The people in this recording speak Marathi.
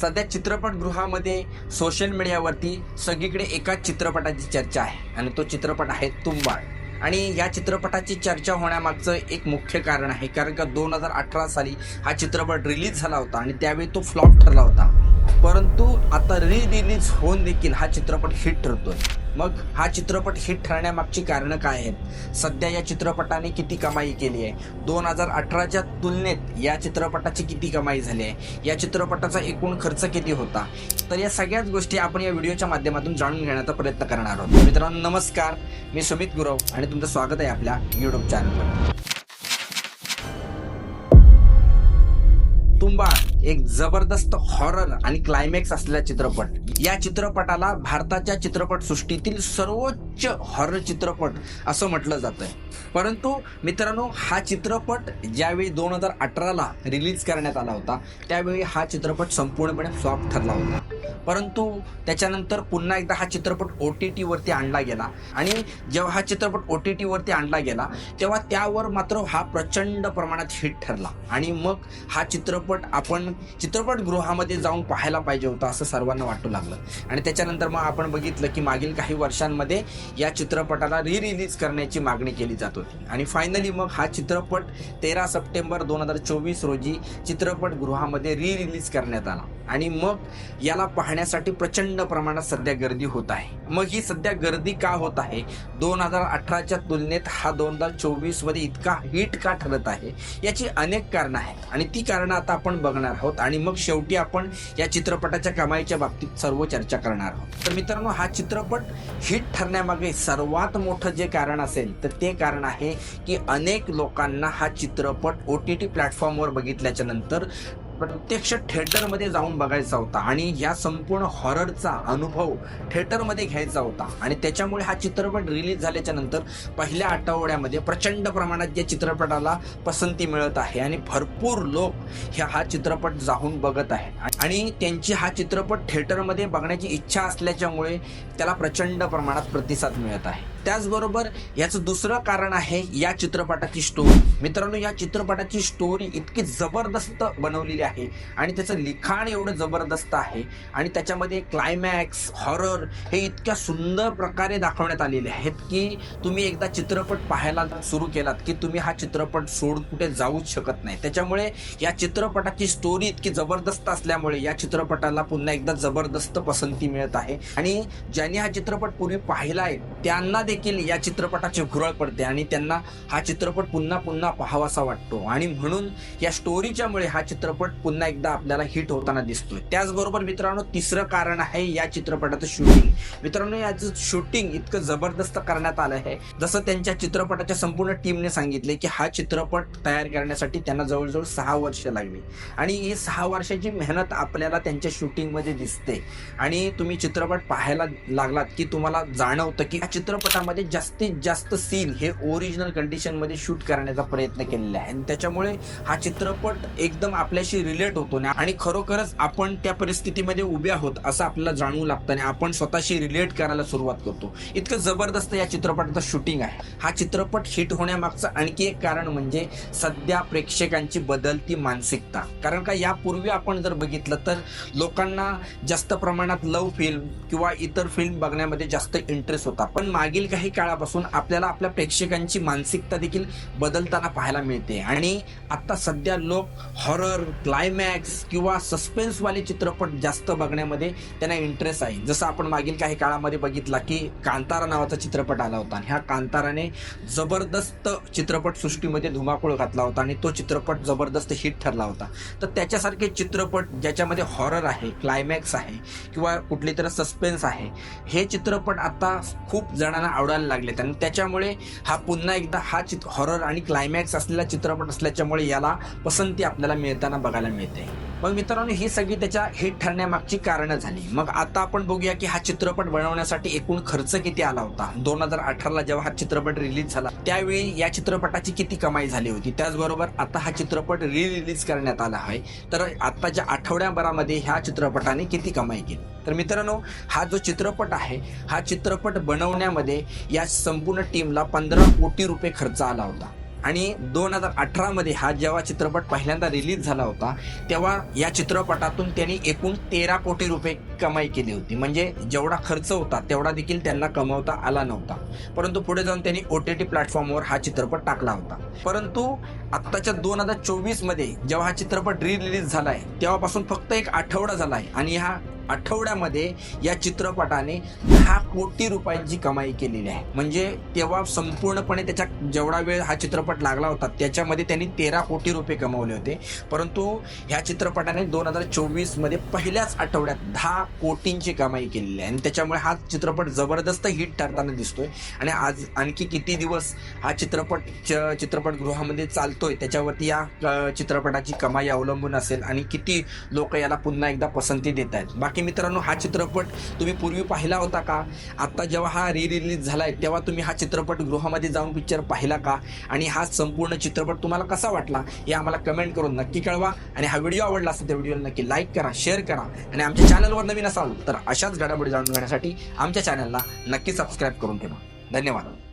सध्या चित्रपटगृहामध्ये सोशल मीडियावरती सगळीकडे एकाच चित्रपटाची चर्चा आहे. आणि तो चित्रपट आहे तुंबाळ आणि या चित्रपटाची चर्चा होण्यामागचं एक मुख्य कारण आहे. कारण का दोन हजार अठरा साली हा चित्रपट रिलीज झाला होता आणि त्यावेळी तो फ्लॉप ठरला होता. परंतु आता री रिलीज होऊन देखील हा चित्रपट हिट ठरतोय. मग हा चित्रपट हिट ठरण्यामागची कारणं काय आहेत? सध्या या चित्रपटाने किती कमाई केली आहे? दोन हजार अठराच्या तुलनेत या चित्रपटाची किती कमाई झाली आहे? या चित्रपटाचा एकूण खर्च किती होता? तर या सगळ्याच गोष्टी आपण या व्हिडिओच्या माध्यमातून जाणून घेण्याचा प्रयत्न करणार आहोत. मित्रांनो नमस्कार. मी सुमित गुरव आणि तुमचं स्वागत आहे आपल्या युट्यूब चॅनलवर एक जबरदस्त हॉरर आणि क्लायमॅक्स असलेला चित्रपट. या चित्रपटाला भारताच्या चित्रपट सृष्टीतील सर्वोच्च हॉरर चित्रपट असं म्हटलं जातं परंतु मित्रांनो हा चित्रपट ज्यावेळी दोन हजार अठराला रिलीज करण्यात आला होता त्यावेळी हा चित्रपट संपूर्णपणे फ्लॉप ठरला होता. परंतु त्याच्यानंतर पुन्हा एकदा हा चित्रपट ओ टी टीवरती आणला गेला. आणि जेव्हा हा चित्रपट ओ टी टीवरती आणला गेला तेव्हा त्यावर मात्र हा प्रचंड प्रमाणात हिट ठरला. आणि मग हा चित्रपट आपण चित्रपटगृहामध्ये जाऊन पाहायला पाहिजे होता असं सर्वांना वाटू लागलं. आणि त्याच्यानंतर मग आपण बघितलं की मागील काही वर्षांमध्ये या चित्रपटाला री रिलीज करण्याची मागणी केली जात होती. आणि फायनली मग हा चित्रपट तेरा सप्टेंबर दोन हजार चोवीस रोजी चित्रपटगृहामध्ये री रिलीज करण्यात आला. आणि मग याला पाहण्यासाठी प्रचंड प्रमाणात सध्या गर्दी होत आहे. मग ही सध्या गर्दी का होत आहे? दोन हजार अठराच्या तुलनेत हा दोन हजार चोवीसमध्ये इतका हिट का ठरत आहे? याची अनेक कारणं आहेत. आणि ती कारणं आता आपण बघणार आहोत. आणि मग शेवटी आपण या चित्रपटाच्या कमाईच्या बाबतीत सर्व चर्चा करणार आहोत. तर मित्रांनो हा चित्रपट हिट ठरण्यामागे सर्वात मोठं जे कारण असेल तर ते कारण आहे की अनेक लोकांना हा चित्रपट ओ टी टी प्लॅटफॉर्मवर बघितल्याच्या नंतर प्रत्यक्ष थिएटरमध्ये जाऊन बघायचा होता आणि या संपूर्ण हॉररचा अनुभव थिएटरमध्ये घ्यायचा होता. आणि त्याच्यामुळे हा चित्रपट रिलीज झाल्याच्यानंतर पहिल्या आठवड्यामध्ये प्रचंड प्रमाणात या चित्रपटाला पसंती मिळत आहे आणि भरपूर लोक ह्या हा चित्रपट जाऊन बघत आहे आणि त्यांची हा चित्रपट थिएटरमध्ये बघण्याची इच्छा असल्याच्यामुळे त्याला प्रचंड प्रमाणात प्रतिसाद मिळत आहे. त्याचबरोबर याचं दुसरं कारण आहे या चित्रपटाची स्टोरी मित्रांनो या चित्रपटाची स्टोरी इतकी जबरदस्त बनवलेली आहे आणि त्याचं लिखाण एवढं जबरदस्त आहे आणि त्याच्यामध्ये क्लायमॅक्स हॉरर हे इतक्या सुंदर प्रकारे दाखवण्यात आलेले आहेत की तुम्ही एकदा चित्रपट पाहायला सुरू केलात की तुम्ही हा चित्रपट सोडून कुठे जाऊच शकत नाही. त्याच्यामुळे या चित्रपटाची स्टोरी इतकी जबरदस्त असल्यामुळे या चित्रपटाला पुन्हा एकदा जबरदस्त पसंती मिळत आहे. आणि ज्यांनी हा चित्रपट पूर्वी पाहिला आहे त्यांना देखील या चित्रपटाची घुरळ पडते आणि त्यांना हा चित्रपट पुन्हा पुन्हा पाहावासा वाटतो. आणि म्हणून या स्टोरीच्यामुळे हा चित्रपट पुन्हा एकदा आपल्याला हिट होताना दिसतोय. त्याचबरोबर मित्रांनो तिसरं कारण आहे या चित्रपटाचं शूटिंग मित्रांनो याचं शूटिंग इतकं जबरदस्त करण्यात आलं आहे. जसं त्यांच्या चित्रपटाच्या संपूर्ण टीमने सांगितले की हा चित्रपट तयार करण्यासाठी त्यांना जवळजवळ सहा वर्ष लागली. आणि ही सहा वर्षाची मेहनत आपल्याला त्यांच्या शूटिंगमध्ये दिसते. आणि तुम्ही चित्रपट पाहायला लागलात की तुम्हाला जाणवतं की या भारतामध्ये जास्तीत जास्त सीन हे ओरिजिनल कंडिशनमध्ये शूट करण्याचा प्रयत्न केलेला आहे. आणि त्याच्यामुळे हा चित्रपट एकदम आपल्याशी रिलेट होतो. ना आणि खरोखरच आपण त्या परिस्थितीमध्ये उभे आहोत असं आपल्याला जाणवू लागतं आणि आपण स्वतःशी रिलेट करायला सुरुवात करतो. इतकं जबरदस्त या चित्रपटाचं शूटिंग आहे. हा चित्रपट हिट होण्यामागचं आणखी एक कारण म्हणजे सध्या प्रेक्षकांची बदलती मानसिकता. कारण का यापूर्वी आपण जर बघितलं तर लोकांना जास्त प्रमाणात लव फिल्म किंवा इतर फिल्म बघण्यामध्ये जास्त इंटरेस्ट होता. पण मागील काही काळापासून आपल्याला आपल्या प्रेक्षकांची मानसिकता देखील बदलताना पाहायला मिळते. आणि आत्ता सध्या लोक हॉरर क्लायमॅक्स किंवा सस्पेन्सवाले चित्रपट जास्त बघण्यामध्ये त्यांना इंटरेस्ट आहे. जसं आपण मागील काही काळामध्ये बघितला की कांतारा नावाचा चित्रपट आला होता. आणि ह्या कांताराने जबरदस्त चित्रपट सृष्टीमध्ये धुमाकूळ घातला होता आणि तो चित्रपट जबरदस्त हिट ठरला होता. तर त्याच्यासारखे चित्रपट ज्याच्यामध्ये हॉरर आहे क्लायमॅक्स आहे किंवा कुठली तर सस्पेन्स आहे हे चित्रपट आता खूप जणांना आवडायला लागलेत. आणि त्याच्यामुळे हा पुन्हा एकदा हा चित्र हॉरर आणि क्लायमॅक्स असलेला चित्रपट असल्याच्यामुळे याला पसंती आपल्याला मिळताना बघायला मिळते. मग मित्रांनो ही सगळी त्याच्या हिट ठरण्यामागची कारणं झाली. मग आता आपण बघूया की हा चित्रपट बनवण्यासाठी एकूण खर्च किती आला होता. दोन हजार अठराला जेव्हा हा चित्रपट रिलीज झाला त्यावेळी या चित्रपटाची किती कमाई झाली होती? त्याचबरोबर आता हा चित्रपट री रिलीज करण्यात आला आहे. तर आताच्या आठवड्याभरामध्ये ह्या चित्रपटाने किती कमाई केली? तर मित्रांनो हा जो चित्रपट आहे हा चित्रपट बनवण्यामध्ये या संपूर्ण टीमला पंधरा कोटी रुपये खर्च आला होता. आणि दोन हजार अठरामध्ये हा जेव्हा चित्रपट पहिल्यांदा रिलीज झाला होता तेव्हा या चित्रपटातून त्यांनी एकूण तेरा कोटी रुपये कमाई केली होती. म्हणजे जेवढा खर्च होता तेवढा देखील त्यांना कमवता आला नव्हता. परंतु पुढे जाऊन त्यांनी ओ टी टी प्लॅटफॉर्मवर हा चित्रपट टाकला होता. परंतु आत्ताच्या दोन हजार चोवीसमध्ये जेव्हा हा चित्रपट री रिलीज झाला आहे तेव्हापासून फक्त एक आठवडा झाला आहे आणि हा आठवड्यामध्ये या चित्रपटाने दहा कोटी रुपयांची कमाई केलेली आहे. म्हणजे तेव्हा संपूर्णपणे त्याच्या जेवढा वेळ हा चित्रपट लागला होता त्याच्यामध्ये त्यांनी तेरा कोटी रुपये कमवले होते. परंतु ह्या चित्रपटाने दोन हजार चोवीसमध्ये पहिल्याच आठवड्यात दहा कोटींची कमाई केलेली आहे. आणि त्याच्यामुळे हा चित्रपट जबरदस्त हिट ठरताना दिसतोय. आणि आज आणखी किती दिवस हा चित्रपट च- चित्रपटगृहामध्ये चालतोय त्याच्यावरती या चित्रपटाची कमाई अवलंबून असेल आणि किती लोक याला पुन्हा एकदा पसंती देत आहेत बाकी मित्रांनो हा चित्रपट तुम्ही पूर्वी पाहिला होता का? आत्ता जेव्हा हा री रिलीज झालाय तेव्हा तुम्ही हा चित्रपट गृहामध्ये जाऊन पिक्चर पाहिला का? आणि हा संपूर्ण चित्रपट तुम्हाला कसा वाटला? हे आम्हाला कमेंट करून नक्की कळवा. आणि हा व्हिडिओ आवडला असेल तर व्हिडिओला नक्की लाईक करा शेअर करा. आणि आमच्या चॅनलवर नवीन असाल तर अशाच घडामोडी जाणून घेण्यासाठी आमच्या चॅनलला नक्की सबस्क्राईब करून ठेवा. धन्यवाद.